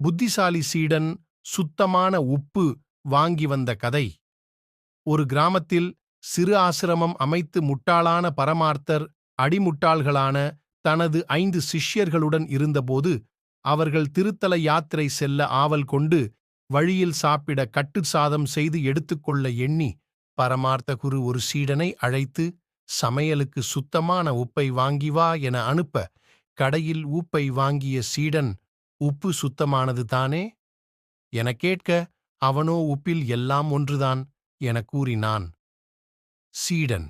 புத்திசாலி சீடன் சுத்தமான உப்பு வாங்கி வந்த கதை. ஒரு கிராமத்தில் சிறு ஆசிரமம் அமைத்து முட்டாளான பரமார்த்தர் அடிமுட்டாள்களான தனது ஐந்து சிஷ்யர்களுடன் இருந்தபோது அவர்கள் திருத்தல யாத்திரை செல்ல ஆவல் கொண்டு வழியில் சாப்பிட கட்டு சாதம் செய்து எடுத்துக்கொள்ள எண்ணி பரமார்த்த குரு ஒரு சீடனை அழைத்து சமையலுக்கு சுத்தமான உப்பை வாங்கி வா என அனுப்ப கடையில் உப்பை வாங்கிய சீடன் உப்பு சுத்தமானது தானே? என கேட்க அவனோ உப்பில் எல்லாம் ஒன்றுதான் என கூறினான். சீடன்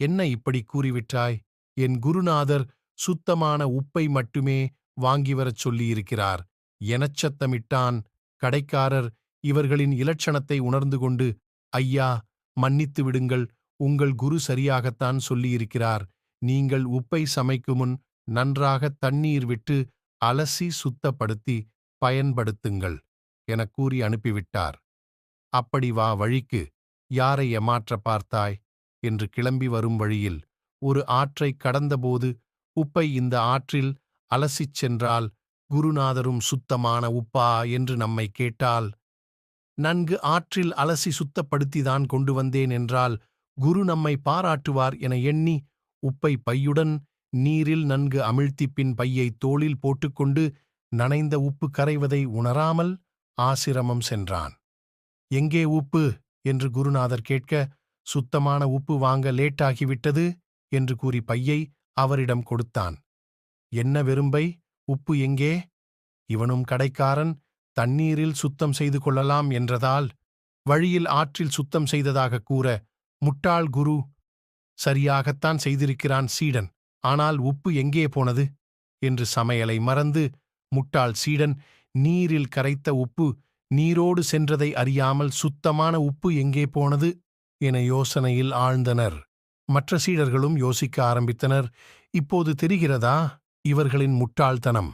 என்ன இப்படி கூறிவிட்டாய்? என் குருநாதர் சுத்தமான உப்பை மட்டுமே வாங்கி வரச் சொல்லியிருக்கிறார். எனச் சத்தமிட்டான் கடைக்காரர் இவர்களின் இலட்சணத்தை உணர்ந்து கொண்டு ஐயா மன்னித்து விடுங்கள் உங்கள் குரு சரியாகத்தான் சொல்லியிருக்கிறார். நீங்கள் உப்பை சமைக்கும் முன் நன்றாக தண்ணீர் விட்டு அலசி சுத்தப்படுத்தி பயன்படுத்துங்கள் எனக் கூறி அனுப்பிவிட்டார். அப்படி வா வழிக்கு யாரை ஏமாற்ற பார்த்தாய்? என்று கிளம்பி வரும் வழியில் ஒரு ஆற்றைக் கடந்தபோது உப்பை இந்த ஆற்றில் அலசிச் சென்றால் குருநாதரும் சுத்தமான உப்பா என்று நம்மை கேட்டால் நன்கு ஆற்றில் அலசி சுத்தப்படுத்திதான் கொண்டு வந்தேன் என்றால் குரு நம்மை பாராட்டுவார் என எண்ணி உப்பை பையுடன் நீரில் நன்கு அமிழ்த்தி பின் பையை தோளில் போட்டுக்கொண்டு நனைந்த உப்பு கரைவதை உணராமல் ஆசிரமம் சென்றான். எங்கே உப்பு என்று குருநாதர் கேட்க சுத்தமான உப்பு வாங்க லேட்டாகிவிட்டது என்று கூறி பையை அவரிடம் கொடுத்தான். என்ன வெறும்பை? உப்பு எங்கே? இவனும் கடைக்காரன் தண்ணீரில் சுத்தம் செய்து கொள்ளலாம் என்றதால் வழியில் ஆற்றில் சுத்தம் செய்ததாக கூற முட்டாள் குரு! சரியாகத்தான் செய்திருக்கிறான் சீடன்! ஆனால் உப்பு எங்கே போனது? என்று சமையலை மறந்து முட்டாள் சீடன் நீரில் கரைத்த உப்பு நீரோடு சென்றதை அறியாமல் சுத்தமான உப்பு எங்கே போனது? என யோசனையில் ஆழ்ந்தனர். மற்ற சீடர்களும் யோசிக்க ஆரம்பித்தனர். இப்போது தெரிகிறதா? இவர்களின் முட்டாள்தனம்.